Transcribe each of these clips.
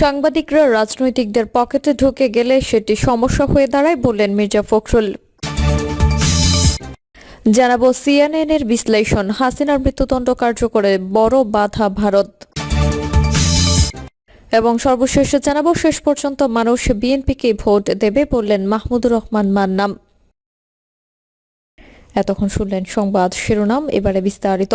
সাংবাদিকরা রাজনৈতিকদের পকেটে ঢুকে গেলে সেটি সমস্যা হয়ে দাঁড়ায় বললেন মির্জা ফখরুল। জানাব সিএনএন এর বিশ্লেষণ, হাসিনার মৃত্যুদণ্ড কার্যকরে বড় বাধা ভারত। এবং সর্বশেষে জানাব, শেষ পর্যন্ত মানুষ বিএনপিকে ভোট দেবে বললেন মাহমুদুর রহমান মান্নাম এতক্ষণ শুনলেন সংবাদ শিরোনাম, এবারে বিস্তারিত।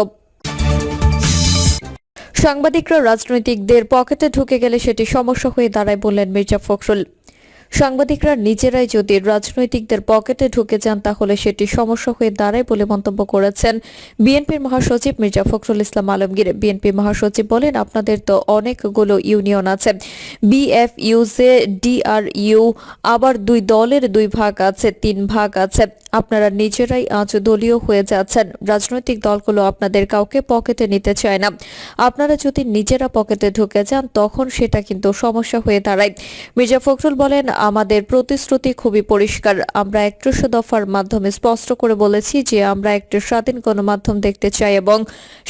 সাংবাদিকরা রাজনৈতিকদের পকেটে ঢুকে গেলে সেটি সমস্যা হয়ে দাঁড়ায় বললেন মির্জা ফখরুল। সাংবাদিকরা নিজেরাই যদি রাজনৈতিকদের পকেটে ঢুকে যান, তাহলে সেটি সমস্যা হয়ে দাঁড়ায় বলে মন্তব্য করেছেন বিএনপির মহাসচিব মির্জা ফখরুল ইসলাম আলমগীর। বিএনপি মহাসচিব বলেন, আপনাদের তো অনেকগুলো ইউনিয়ন আছে। বিএফইউজে, ডিআরইউ, আবার দুই দলের দুই ভাগ আছে, তিন ভাগ আছে। আপনারা নিজেরাই আজ দলীয় হয়ে যাচ্ছেন। রাজনৈতিক দলগুলো আপনাদের কাউকে পকেটে নিতে চায় না। আপনারা যদি নিজেরা পকেটে ঢুকে যান, তখন সেটা কিন্তু সমস্যা হয়ে দাঁড়ায়। মির্জা ফখরুল বলেন আমাদের প্রতিশ্রুতি খুবই পরিষ্কার। আমরা একত্রিশ দফার মাধ্যমে স্পষ্ট করে বলেছি যে আমরা একটি স্বাধীন গণমাধ্যম দেখতে চাই এবং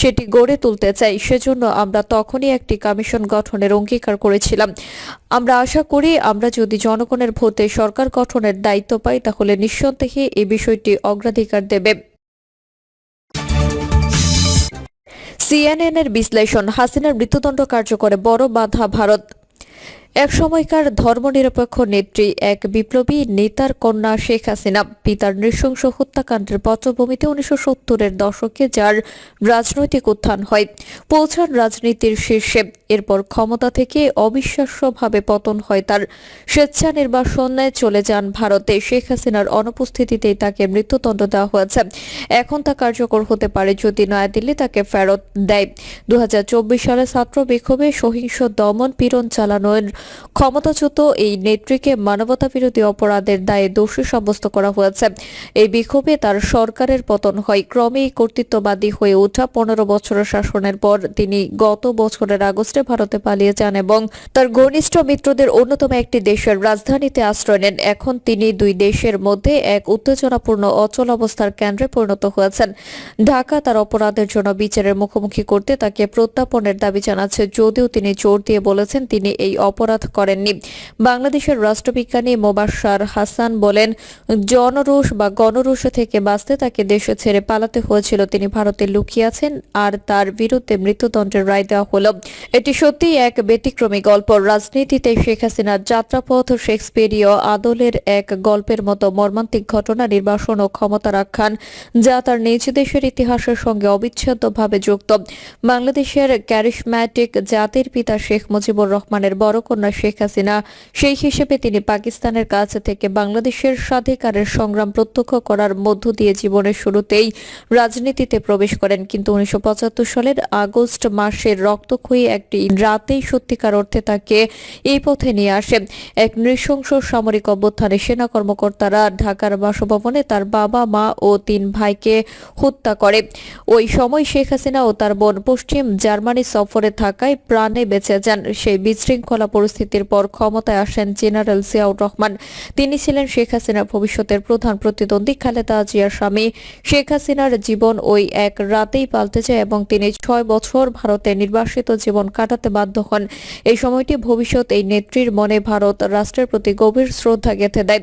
সেটি গড়ে তুলতে চাই। সেজন্য আমরা তখনই একটি কমিশন গঠনের অঙ্গীকার করেছিলাম। আমরা আশা করি আমরা যদি জনগণের ভোটে সরকার গঠনের দায়িত্ব পাই, তাহলে নিঃসন্দেহে এই বিষয়টি অগ্রাধিকার দেবে। সিএনএন এর বিশ্লেষণ, হাসিনার মৃত্যুদণ্ড কার্যকরে বড় বাধা ভারত। এক সময়কার ধর্মনিরপেক্ষ নেত্রী এক বিপ্লবী নেতার কন্যা শেখ হাসিনা, পিতার নৃশংস হত্যাকাণ্ডের পটভূমিতে উনিশশো সত্তরের দশকে যার রাজনৈতিক উত্থান হয়, পৌঁছান রাজনীতির শীর্ষে। এরপর ক্ষমতা থেকে অবিশ্বাস্যভাবে পতন হয় তার। স্বেচ্ছা নির্বাসনে চলে যান ভারতে। শেখ হাসিনার অনুপস্থিতিতেই তাকে মৃত্যুদণ্ড দেওয়া হয়েছে। এখন তা কার্যকর হতে পারে যদি নয়াদিল্লি তাকে ফেরত দেয়। দু হাজার চব্বিশ সালে ছাত্র বিক্ষোভে সহিংস দমন পীড়ন চালানোর ক্ষমতাচ্যুত এই নেত্রীকে মানবতা বিরোধী অপরাধের দায়ে দোষী সাব্যস্ত করা হয়েছে। এই বিক্ষোভে তার সরকারের পতন হয়। ক্রমেই কর্তৃত্ববাদী হয়ে ওঠা পনেরো বছরের শাসনের পর তিনি গত বছরের আগস্টে ভারতে পালিয়ে যান এবং তার ঘনিষ্ঠ মিত্রদের অন্যতম একটি দেশের রাজধানীতে আশ্রয় নেন। এখন তিনি দুই দেশের মধ্যে এক উত্তেজনাপূর্ণ অচল অবস্থার কেন্দ্রে পরিণত হয়েছেন। ঢাকা তার অপরাধের জন্য বিচারের মুখোমুখি করতে তাকে প্রত্যাপনের দাবি জানাচ্ছে। যদিও তিনি জোর দিয়ে বলেছেন তিনি এই অপরাধ করেননি। বাংলাদেশের রাষ্ট্রবিজ্ঞানী মোবাশ্সার হাসান বলেন, জনরোষ বা গণরোষ থেকে বাঁচতে তাকে দেশ ছেড়ে পালাতে হয়েছিল। তিনি ভারতে লুকিয়ে আছেন আর তার বিরুদ্ধে মৃত্যুদণ্ডের রায় দেওয়া হলো। এটি সত্যি এক ব্যতিক্রমী গল্প। রাজনীতিতে শেখ হাসিনার যাত্রাপথ, শেক্সপিয়ারীয় আদলের এক গল্পের মতো মর্মান্তিক ঘটনা নির্বাসন ও ক্ষমতা রাখান যা তার নিজ দেশের ইতিহাসের সঙ্গে অবিচ্ছেদ্যভাবে যুক্ত। বাংলাদেশের ক্যারিশম্যাটিক জাতির পিতা শেখ মুজিবুর রহমানের বড় কন্যা শেখ হাসিনা, সেই হিসেবে তিনি পাকিস্তানের কাছ থেকে বাংলাদেশের স্বাধিকারের সংগ্রাম প্রত্যক্ষ করার মধ্য দিয়ে জীবনের শুরুতেই রাজনীতিতে প্রবেশ করেন। কিন্তু উনিশশো সালের আগস্ট মাসের রক্তক্ষয়ী একটি রাতেই সত্যিকার অর্থে তাকে এই পথে নিয়ে আসে এক নৃশংস সামরিক অভ্যুত্থানে সেনা কর্মকর্তারা ঢাকার বাসভবনে তার বাবা, মা ও তিন ভাইকে হত্যা করে। ওই সময় শেখ হাসিনা ও তার বোন পশ্চিম জার্মানি সফরে থাকায় প্রাণে বেঁচে যান। সেই বিশৃঙ্খলা পরিস্থিতির পর ক্ষমতায় আসেন জেনারেল জিয়াউর রহমান। তিনি ছিলেন শেখ হাসিনার ভবিষ্যতের প্রধান প্রতিদ্বন্দ্বী খালেদা জিয়ার স্বামী। শেখ হাসিনার জীবন ওই এক রাতেই পাল্টে যায় এবং তিনি ছয় বছর ভারতে নির্বাসিত জীবন কাটাতে বাধ্য হন। এই সময়টি ভবিষ্যৎ এই নেত্রীর মনে ভারত রাষ্ট্রের প্রতি গভীর শ্রদ্ধা গেঁথে দেয়।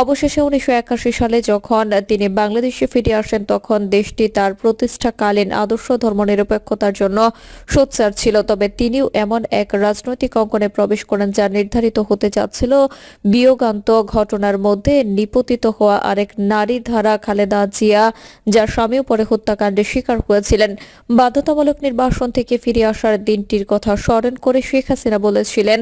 অবশেষে উনিশশো একাশি সালে যখন তিনি বাংলাদেশে ফিরে আসেন, তখন দেশটি তার প্রতিষ্ঠাকালীন আদর্শ ধর্মনিরপেক্ষতার জন্য সোচ্চার ছিল। তবে তিনিও এমন এক রাজনৈতিক অঙ্গনে প্রবেশ করেন যা নির্ধারিত হতে যাচ্ছিল। বিয়োগান্ত ঘটনার মধ্যে নিপতিত হওয়া আরেক নারী ধারা খালেদা জিয়া, যার স্বামীও পরে হত্যাকাণ্ডের শিকার হয়েছিলেন। বাধ্যতামূলক নির্বাসন থেকে ফিরে আসার দিনটির কথা স্মরণ করে শেখ হাসিনা বলেছিলেন,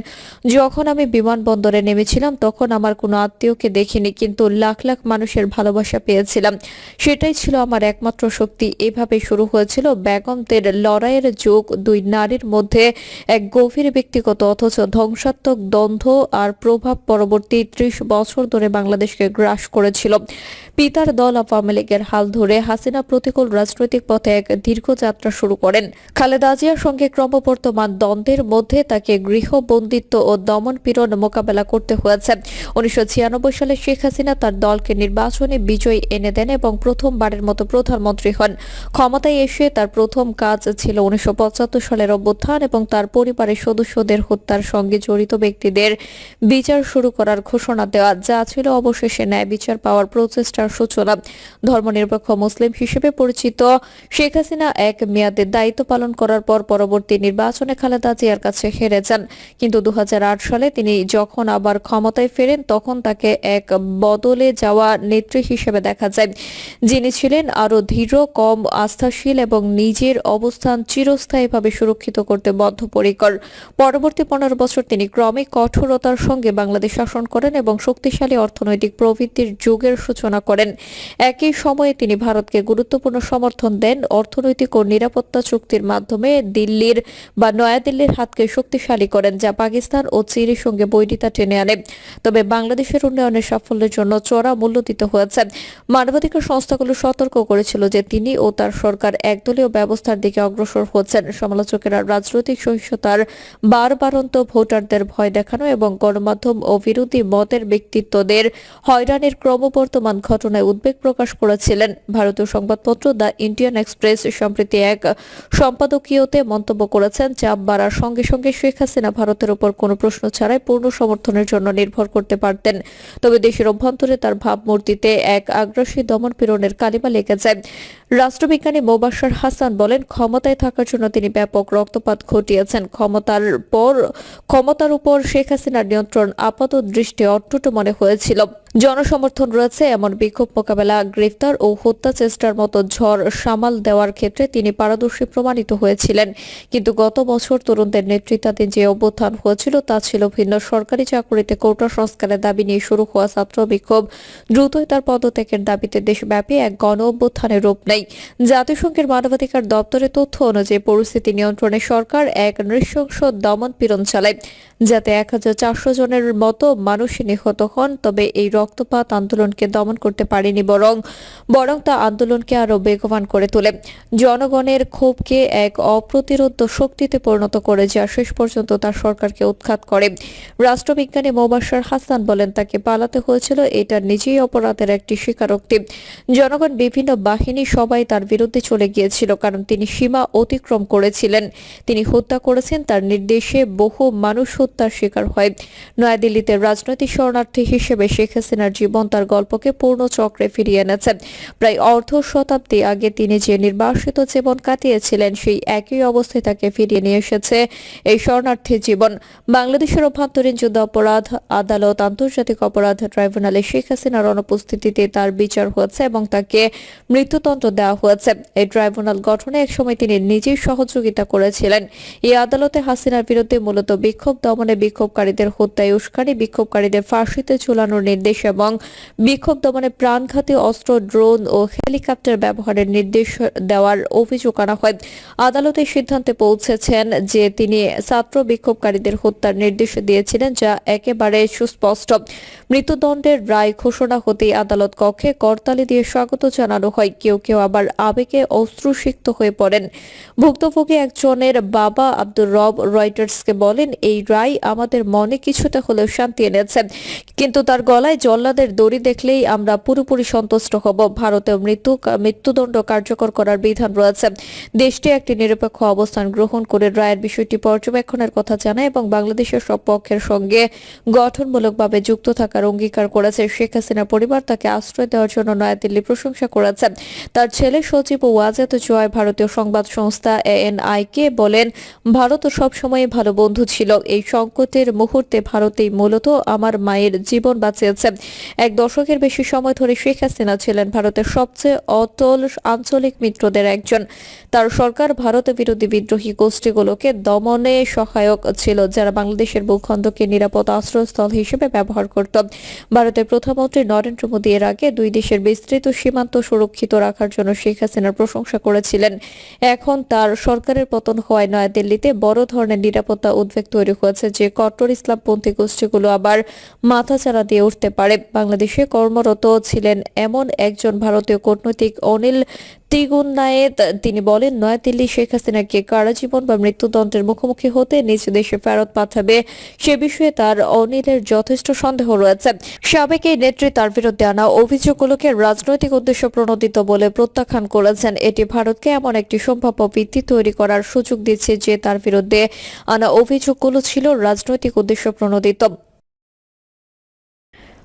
যখন আমি বিমানবন্দরে নেমেছিলাম, তখন আমার কোনো আত্মীয়কে দেখিনি, কিন্তু লাখ লাখ মানুষের ভালোবাসা পেয়েছিলাম। সেটাই ছিল আমার একমাত্র শক্তি। এভাবে শুরু হয়েছিল বেগমদের লড়াইয়ের যুগ। দুই নারীর মধ্যে এক গভীর ব্যক্তিগত অথচ ধ্বংসাত্মক দ্বন্দ্ব আর প্রভাব পরবর্তী ত্রিশ বছর ধরে বাংলাদেশকে গ্রাস করেছিল। পিতার দল আওয়ামী লীগের হাল ধরে হাসিনা প্রতিকূল রাজনৈতিক পথে এক দীর্ঘ যাত্রা শুরু করেন। খালেদা জিয়ার সঙ্গে ক্রমবর্ধমান দ্বন্দ্বের মধ্যে তাকে গৃহবন্দিত্ব ও দমন পীড়ন মোকাবেলা করতে হয়েছে। উনিশশো ছিয়ানব্বই সালে শেখ হাসিনা তার দলকে নির্বাচনে বিজয় এনে দেন এবং প্রথমবারের মতো প্রধানমন্ত্রী হন। ক্ষমতায় এসে তার প্রথম কাজ ছিল উনিশশো পঁচাত্তর সালের অভ্যুত্থান এবং তার পরিবারের সদস্যদের হত্যার সঙ্গে জড়িত ব্যক্তিদের বিচার শুরু করার ঘোষণা দেওয়া যা ছিল অবশেষে ন্যায় বিচার পাওয়ার প্রচেষ্টার সূচনা। ধর্মনিরপেক্ষ মুসলিম হিসেবে পরিচিত শেখ হাসিনা এক মেয়াদে দায়িত্ব পালন করার পর পরবর্তী নির্বাচনে খালেদা জিয়ার কাছে হেরে যান। কিন্তু দু সালে তিনি যখন আবার ক্ষমতায় ফেরেন, তখন তাকে এক বদলে যাওয়া নেত্রী হিসেবে দেখা যায়। যিনি ছিলেন আরও ধীর, কম আস্থাশীল এবং নিজের অবস্থান চিরস্থায়ীভাবে সুরক্ষিত করতে বদ্ধপরিকর। পরবর্তী পনেরো বছর তিনি ক্রমে কঠোরতার সঙ্গে বাংলাদেশ শাসন করেন এবং শক্তিশালী অর্থনৈতিক প্রবৃদ্ধির যুগের সূচনা করেন। একই সময়ে তিনি ভারতকে গুরুত্বপূর্ণ সমর্থন দেন অর্থনৈতিক ও নিরাপত্তা চুক্তির মাধ্যমে দিল্লির বা নয়াদিল্লির হাতকে শক্তিশালী করেন, যা পাকিস্তান ও চীনের সঙ্গে বৈরিতা টেনে আনে। তবে বাংলাদেশের উন্নয়নের সাফল্যের জন্য চড়া মূল্য দিতে হয়েছে। মানবাধিকার সংস্থাগুলো সতর্ক করেছিল যে তিনি ও তার সরকার একদলীয় ব্যবস্থার দিকে অগ্রসর হচ্ছেন। সমালোচকেরা রাজনৈতিক সহিংসতার বারবারন্ত ভোটারদের ভয় দেখানো এবং গণমাধ্যম ও বিরোধী মতের ব্যক্তিত্বদের হয়রানির ক্রমবর্ধমান ঘটনায় উদ্বেগ প্রকাশ করেছিলেন ভারতীয় সংবাদপত্র দ্য ইন্ডিয়ান এক্সপ্রেস। সম্প্রতি এক সম্পাদকীয়তে মন্তব্য করেছেন, চাপ বাড়ার সঙ্গে সঙ্গে শেখ হাসিনা ভারতের উপর কোনো প্রশ্ন ছাড়াই পূর্ণ সমর্থনের জন্য নির্ভর করতে পারতেন। তবে দেশের অভ্যন্তরে তার ভাবমূর্তিতে এক আগ্রাসী দমন পীড়নের কালিমা লেগে যায় রাষ্ট্রবিজ্ঞানী মোবাশার হাসান বলেন, ক্ষমতায় থাকার জন্য তিনি ব্যাপক রক্তপাত ঘটিয়েছেন। ক্ষমতার পর ক্ষমতার উপর শেখ হাসিনার নিয়ন্ত্রণ আপাত দৃষ্টি অটুট মনে হয়েছিল। জনসমর্থন রয়েছে এমন বিক্ষোভ মোকাবেলা, গ্রেফতার ও হত্যা চেষ্টার মতো ঝড় সামাল দেওয়ার ক্ষেত্রে তিনি পারদর্শী প্রমাণিত হয়েছিলেন। কিন্তু গত বছর তরুণদের নেতৃত্বাধীন যে অভ্যুত্থান হয়েছিল তা ছিল ভিন্ন। সরকারি চাকরিতে কোটা সংস্কারের দাবি নিয়ে শুরু হওয়া ছাত্র বিক্ষোভ। দ্রুতই তার পদত্যাগের দাবিতে দেশব্যাপী এক গণ অভ্যুত্থানের রূপ নেয়। জাতিসংঘের মানবাধিকার দপ্তরের তথ্য অনুযায়ী পরিস্থিতি নিয়ন্ত্রণে সরকার এক নৃশংস দমন পীড়ন চালায়। যাতে এক হাজার চারশো জনের মতো মানুষ নিহত হন, তবে এই রক্তপাত আন্দোলনকে দমন করতে পারেনি বরং বরং তা আন্দোলনকে আরও বেগবান করে তোলে। জনগণের ক্ষোভকে এক অপ্রতিরোধ শক্তিতে পরিণত করে যা শেষ পর্যন্ত তার সরকারকে উৎখাত করে। রাষ্ট্রবিজ্ঞানী মোবাশার হাসান বলেন, তাকে পালাতে হয়েছিল, এটা নিজেই অপরাধের একটি স্বীকারোক্তি। জনগণ বিভিন্ন বাহিনী সবাই তার বিরুদ্ধে চলে গিয়েছিল, কারণ তিনি সীমা অতিক্রম করেছিলেন। তিনি হত্যা করেছেন, তার নির্দেশে বহু মানুষ হত্যার শিকার হয়। নয়াদিল্লিতে রাজনৈতিক শরণার্থী হিসেবে শেখ হাসিনার জীবন তার গল্পকে পূর্ণ চক্রে ফিরিয়ে এনেছে। প্রায় অর্ধ শতাব্দী আগে তিনি যে নির্বাসিত জীবন কাটিয়েছিলেন, সেই একই অবস্থায় তাকে ফিরিয়ে নিয়ে এসেছে এই শরণার্থী জীবন। বাংলাদেশের অভ্যন্তরীণ যুদ্ধ অপরাধ, আদালত, আন্তর্জাতিক অপরাধ ট্রাইব্যুনালে শেখ হাসিনার অনুপস্থিতিতে তার বিচার হয়েছে এবং তাকে মৃত্যুদণ্ড দেওয়া হয়েছে। এই ট্রাইব্যুনাল গঠনে একসময় তিনি নিজেই সহযোগিতা করেছিলেন। এই আদালতে হাসিনার বিরুদ্ধে মূলত বিক্ষোভ দমনে বিক্ষোভকারীদের হত্যায় উস্কানি, বিক্ষোভকারীদের ফাঁসিতে ঝুলানোর নির্দেশ এবং বিক্ষোভ দমনে প্রাণঘাতী অস্ত্র, ড্রোন ও হেলিকপ্টার ব্যবহারের নির্দেশ দেওয়ার অভিযোগ আনা হয়। আদালতের সিদ্ধান্তে পৌঁছেছেন যে তিনি ছাত্র বিক্ষোভকারীদের হত্যার নির্দেশ দিয়েছিলেন, যা একেবারে সুস্পষ্ট। মৃত্যুদণ্ডের রায় ঘোষণা হতেই আদালত কক্ষে করতালি দিয়ে স্বাগত জানানো হয়। কেউ কেউ আবার আবেগে অশ্রুসিক্ত হয়ে পড়েন। ভুক্তভোগী একজনের বাবা আব্দুর রব রয়টার্সকে বলেন, এই রায় আমাদের মনে কিছুটা হলেও শান্তি এনেছে কিন্তু তার গলায় জল্লাদের দড়ি দেখলেই আমরা পুরোপুরি সন্তুষ্ট হব। ভারতেও মৃত্যু, মৃত্যুদণ্ড কার্যকর করার বিধান রয়েছে। দেশটি একটি নিরপেক্ষ অবস্থান গ্রহণ করে রায়ের বিষয়টি পর্যবেক্ষণের কথা জানায় এবং বাংলাদেশের সব পক্ষের সঙ্গে গঠনমূলকভাবে যুক্ত থাকার অঙ্গীকার করেছে। শেখ হাসিনা পরিবার তাকে আশ্রয় দেওয়ার জন্য নয়াদিল্লি প্রশংসা করেছে। তার ছেলে সচিব ওয়াজেদ জয় ভারতীয় সংবাদ সংস্থা এএনআই কে বলেন, ভারত সবসময় ভালো বন্ধু ছিল। এই সংকটের মুহূর্তে ভারতেই মূলত আমার মায়ের জীবন বাঁচিয়েছে। এক দশকের বেশি সময় ধরে শেখ হাসিনা ছিলেন ভারতের সবচেয়ে অটল আঞ্চলিক মিত্রদের একজন। তার সরকার ভারত বিরোধী বিদ্রোহী গোষ্ঠীগুলোকে দমনে সহায়ক ছিল, যারা বাংলাদেশের ভূখণ্ডকে নিরাপদ আশ্রয়স্থল হিসেবে ব্যবহার করত। ভারতের প্রধানমন্ত্রী নরেন্দ্র মোদী এর আগে দুই দেশের বিস্তৃত সীমান্ত সুরক্ষিত রাখার জন্য শেখ হাসিনার প্রশংসা করেছিলেন। এখন তার সরকারের পতন হওয়ায় নয়াদিল্লিতে বড় ধরনের নিরাপত্তা উদ্বেগ তৈরি হয়েছে। যে কট্টর ইসলামপন্থী গোষ্ঠীগুলো আবার মাথা মাথাচাড়া দিয়ে উঠতে পারে। বাংলাদেশে কর্মরত ছিলেন এমন একজন ভারতীয় কূটনৈতিক অনিল তিগুন নায়েদ তিনি বলেন, নয়াদিল্লি শেখ হাসিনাকে কারাজীবন বা মৃত্যুদণ্ডের মুখোমুখি হতে নিজ দেশে ফেরত পাঠাবে সে বিষয়ে তার অনিলের যথেষ্ট সন্দেহ রয়েছে। সাবেক এই নেত্রী তার বিরুদ্ধে আনা অভিযোগগুলোকে রাজনৈতিক উদ্দেশ্য প্রণোদিত বলে প্রত্যাখ্যান করেছেন। এটি ভারতকে এমন একটি সম্ভাব্য ভিত্তি তৈরি করার সুযোগ দিচ্ছে যে তার বিরুদ্ধে আনা অভিযোগগুলো ছিল রাজনৈতিক উদ্দেশ্য প্রণোদিত।